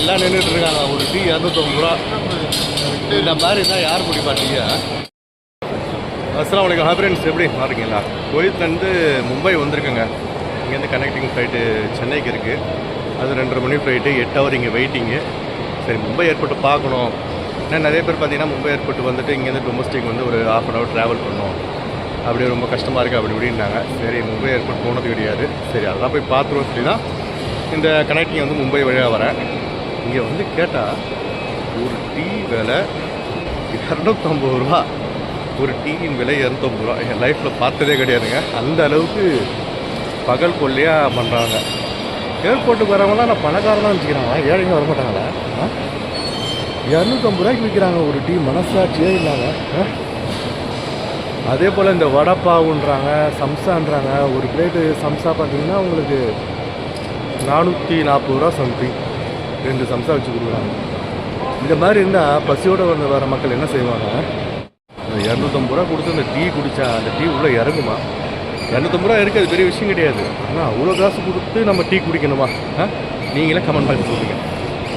எல்லாம் நின்றுட்டு இருக்காங்க. ஒரு டீ இரநூத்தம்பது ரூபா. இந்த மாதிரி தான் யார் பிடிப்பா டீயா? அஸ்லாம் வலைக்கம் ஹாய் ஃப்ரெண்ட்ஸ் எப்படி இருக்கீங்களா? கோயத்துலேருந்து மும்பை வந்திருக்குங்க. இங்கேருந்து கனெக்டிங் ஃப்ளைட்டு சென்னைக்கு இருக்குது அது ரெண்டரை மணி ஃப்ளைட்டு எட்டு ஹவர் இங்கே வெயிட்டிங்கு சரி மும்பை ஏர்போர்ட்டை பார்க்கணும். ஏன்னா நிறைய பேர் பார்த்தீங்கன்னா மும்பை ஏர்போர்ட் வந்துட்டு இங்கேருந்து டொமஸ்டிக் வந்து ஒரு ஹாஃப் அன் ஹவர் ட்ராவல் பண்ணணும் அப்படி ரொம்ப கஷ்டமாக இருக்குது அப்படி இப்படின்னாங்க. சரி மும்பை ஏர்போர்ட் போனது கிடையாது. சரி அதெல்லாம் போய் பார்த்துருவோம். சொல்லி தான் இந்த கனெக்டிங் வந்து மும்பை வழியாக வரேன். இங்கே வந்து கேட்டால் ஒரு டீ விலை இரநூத்தம்பது ரூபா. ஒரு டீயின் விலை இரநூத்தம்பது ரூபா. என் லைஃப்பில் பார்த்ததே கிடையாதுங்க. அந்த அளவுக்கு பகல் கொள்ளையாக பண்ணுறாங்க ஏர்போர்ட்டுக்கு வரவங்களாம் நான் பணக்காரலாம் வச்சுக்கிறாங்க ஏழைங்க வர மாட்டாங்களா? ஆ? இரநூத்தம்பது ரூபாய்க்கு விற்கிறாங்க ஒரு டீ. மனசாட்சியே இல்லாமல் ஆ? அதே போல் இந்த வடப்பாவுன்றாங்க சம்சான்றாங்க. ஒரு பிளேட்டு சம்சா பார்த்தீங்கன்னா உங்களுக்கு நானூற்றி நாற்பது ரூபா சம்திங் ரெண்டு சம்சா வச்சு கொடுக்குறாங்க. இந்த மாதிரி இருந்தால் பசியோடு வந்து வர மக்கள் என்ன செய்வாங்க? இரநூத்தம்பது ரூபா கொடுத்து அந்த டீ குடித்தா அந்த டீ உள்ளே இறங்குமா? இரநூத்தம்பது ரூபா இருக்குது அது பெரிய விஷயம் கிடையாது. ஆனால் அவ்வளோ காசு கொடுத்து நம்ம டீ குடிக்கணுமா? ஆ? நீங்களே கமெண்ட் பண்ணி சொல்லுங்க.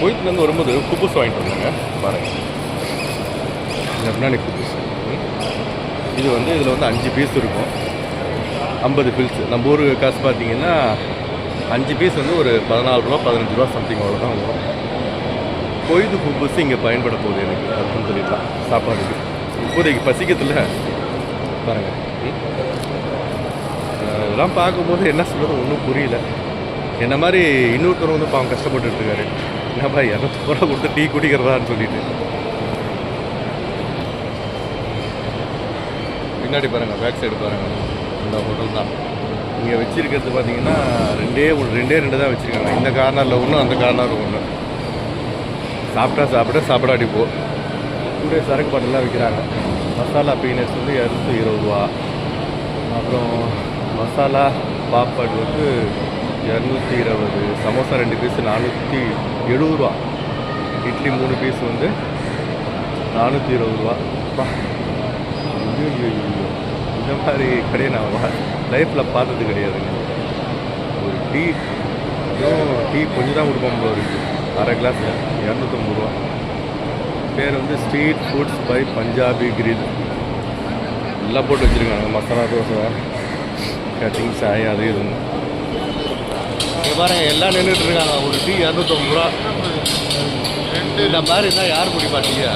கோயத்துலேருந்து வரும்போது குப்பூஸ் வாங்கிட்டு வந்தாங்க. பாருங்க. இந்த பின்னாடி குப்பூஸ். இது வந்து இதில் வந்து அஞ்சு பீஸ் இருக்கும். ஐம்பது பில்ஸ் நம்ம ஊர் காசு பார்த்தீங்கன்னா அஞ்சு பீஸ் வந்து ஒரு பதினாலு ரூபா பதினஞ்சு ரூபா சம்திங் அவ்வளோதான் வரும். கொய்து குப்பூஸ் இங்கே பயன்பட போகுது எனக்கு அப்படின்னு சொல்லிடலாம் சாப்பாடுக்கு இப்போதைக்கு பசிக்கத்தில். பாருங்கள் இதெல்லாம் பார்க்கும்போது என்ன சொல்கிறது ஒன்றும் புரியல. என்ன மாதிரி இன்னொருத்தர் வந்து பாவம் கஷ்டப்பட்டுட்டு இருக்காரு. என்னப்பா இரநூத்தி ரூபா கொடுத்து டீ குடிக்கிறதான்னு சொல்லிட்டு. பின்னாடி பாருங்கள் பேக் சைடு பாருங்கள் இந்த ஹோட்டல் தான். இங்கே வச்சிருக்கிறது பார்த்தீங்கன்னா ரெண்டே ஒன்று ரெண்டே ரெண்டு தான் வச்சுருக்காங்க. இந்த கார்னரில் ஒன்று அந்த கார்னரில் ஒன்று சாப்பிட்டா சாப்பிட சாப்பிடாடி போ. கூட சரக்கு பாட்டெல்லாம் விற்கிறாங்க மசாலா பீனட்ஸ் வந்து இரநூத்தி இருபது ரூபா. அப்புறம் மசாலா பாப்பாடு வந்து இரநூத்தி இருபது. சமோசா ரெண்டு பீஸ் நானூற்றி எழுபது ரூபா. இட்லி மூணு பீஸ் வந்து நானூற்றி இருபது ரூபா. ஐயோ, இந்த மாதிரி கடையை நான் லைஃப்பில் பார்த்தது கிடையாதுங்க ஒரு டீ டீ கொஞ்சம் தான் கொடுப்போம் போல இருக்குது அரை கிளாஸ் இரநூத்தம்பது ரூபா. பேர் வந்து street foods by Punjabi grill எல்லாம் போட்டு வச்சுருக்காங்க. மசாலா தோசை கட்டிங் சாய் அது இதுன்னு இங்கே பாருங்க எல்லாம் நின்றுட்டு இருக்காங்க. ஒரு டீ இரநூத்தம்பது ரூபா. இந்த மாதிரி தான் யார் குடிப்பா டீயா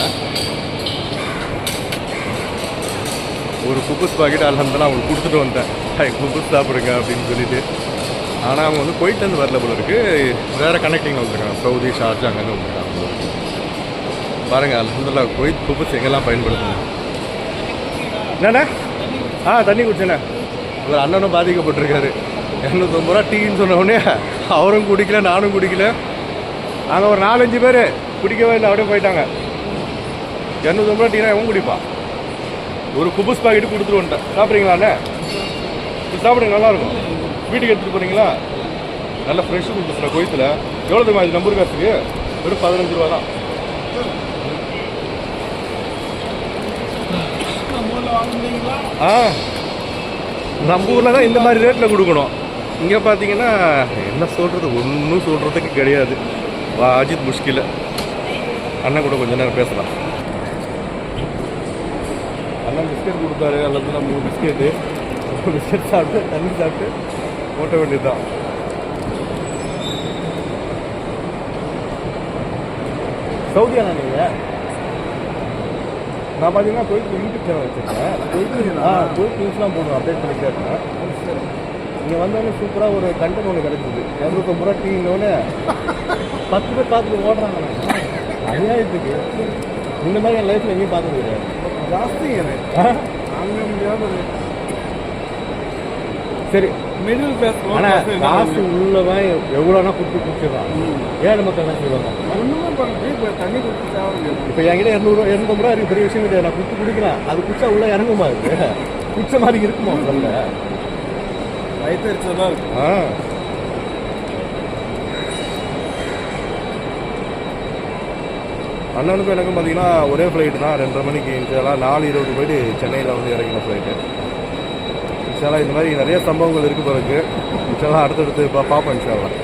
ஒரு குப்புஸ் பாக்கெட் அலமதுலாம் அவங்களுக்கு கொடுத்துட்டு வந்தேன். ஹாய் குப்புஸ் சாப்பிடுங்க அப்படின்னு சொல்லிட்டு. ஆனால் அவங்க வந்து போயிட்டு வரல போல இருக்கு. வேறு கனெக்டிங் வந்துருக்காங்க. சவுதி ஷார்ஜா அங்கேருந்து வந்துருக்காங்க. போல இருக்கு. பாருங்க அலமதுல்லா குவைத் குப்புஸ் எங்கெல்லாம் பயன்படுத்துங்க. என்னண்ணே? ஆ தண்ணி குடிச்சேண்ணே. ஒரு அண்ணனும் பாதிக்கப்பட்டிருக்காரு. இரநூத்தம்பது ரூபா டீன்னு சொன்ன உடனே அவரும் குடிக்கல நானும் குடிக்கல. நாங்கள் ஒரு நாலஞ்சு பேர் குடிக்கவே இல்லை அப்படியே போயிட்டாங்க. இரநூத்தம்பது ரூபா டீனா எவன் குடிப்பா ஒரு குபுஸ் பாக்கெட்டு கொடுத்துட்டு வந்துட்டேன். சாப்பிட்றீங்களாண்ணே இது சாப்பிடுங்க நல்லாயிருக்கும். வீட்டுக்கு எடுத்துகிட்டு போகிறீங்களா நல்ல ஃப்ரெஷ்ஷு கொடுத்துருக்குற கோயத்தில் எவ்வளோ தெரியுமா இது நம்பர் காசுக்கு? வெறும் பதினஞ்சு ரூபா தான். ஆ. நம்ம ஊரில் தான் இந்த மாதிரி ரேட்டில் கொடுக்கணும். இங்கே பார்த்தீங்கன்னா என்ன சொல்கிறது ஒன்றும் சொல்கிறதுக்கு கிடையாது. வா அஜித் முஷ்கில். அண்ணன் கூட கொஞ்ச நேரம் பேசலாம். அண்ணன் பிஸ்கெட் கொடுத்தாரு. அல்லது நான் மூணு பிஸ்கெட்டு பிஸ்கெட் சாப்பிட்டு தண்ணி சாப்பிட்டு ஓட்ட வேண்டியதுதான். சவுதியானா நீங்கள் நான் பார்த்தீங்கன்னா கோயில் யூடியூப் சேனல் வச்சுருக்கேன். ஆ கோயில் நியூஸ்லாம் போடுவேன் அப்டேட் பண்ணி கேட்டேன் இங்கே வந்தோடனே சூப்பராக ஒரு கண்டென்ட் ஒன்று கிடைச்சிது. இரநூத்தம்பது ரூபா டீங்கன்னு பத்து பேர் பார்த்துட்டு ஓடுறாங்க. அநியாயத்துக்கு. இந்த மாதிரி என் லைஃப்பில் எங்கேயும் பார்த்தது கிடையாது ஜாஸ்தி தாங்க முடியாத சரி மிடில் கிளாஸ் ஆனால் காசு உள்ளவன் எவ்வளோனா கொடுத்து குடிச்சிடலாம் ஏழை மக்கள் தான் செய்வாங்க ஒன்றுமே பண்ணி இப்போ தண்ணி கொடுத்து இப்போ என்கிட்ட இரநூறுவா இரநூத்தம்பது ரூபா இருக்கு பெரிய விஷயம் கிடையாது நான் குடுத்து குடிக்கிறேன் அது குடிச்சா உள்ள இறங்குமா இருக்கு குடிச்ச மாதிரி இருக்குமா உள்ள வயிற்று தான் ஆ அண்ணனுக்கும் எனக்கும் பார்த்தீங்கன்னா ஒரே ஃப்ளைட்டு தான். ரெண்டரை மணிக்கு இன்ஷாலாம் நாலு இருபது போயிட்டு சென்னையில் வந்து இறங்கின ஃப்ளைட்டு இன்ஷாலாம் இந்த மாதிரி நிறைய சம்பவங்கள் இருக்குது பிறகு. இன்ஷாலாம் அடுத்தடுத்து பா பார்ப்போம் இன்ஷாலாம்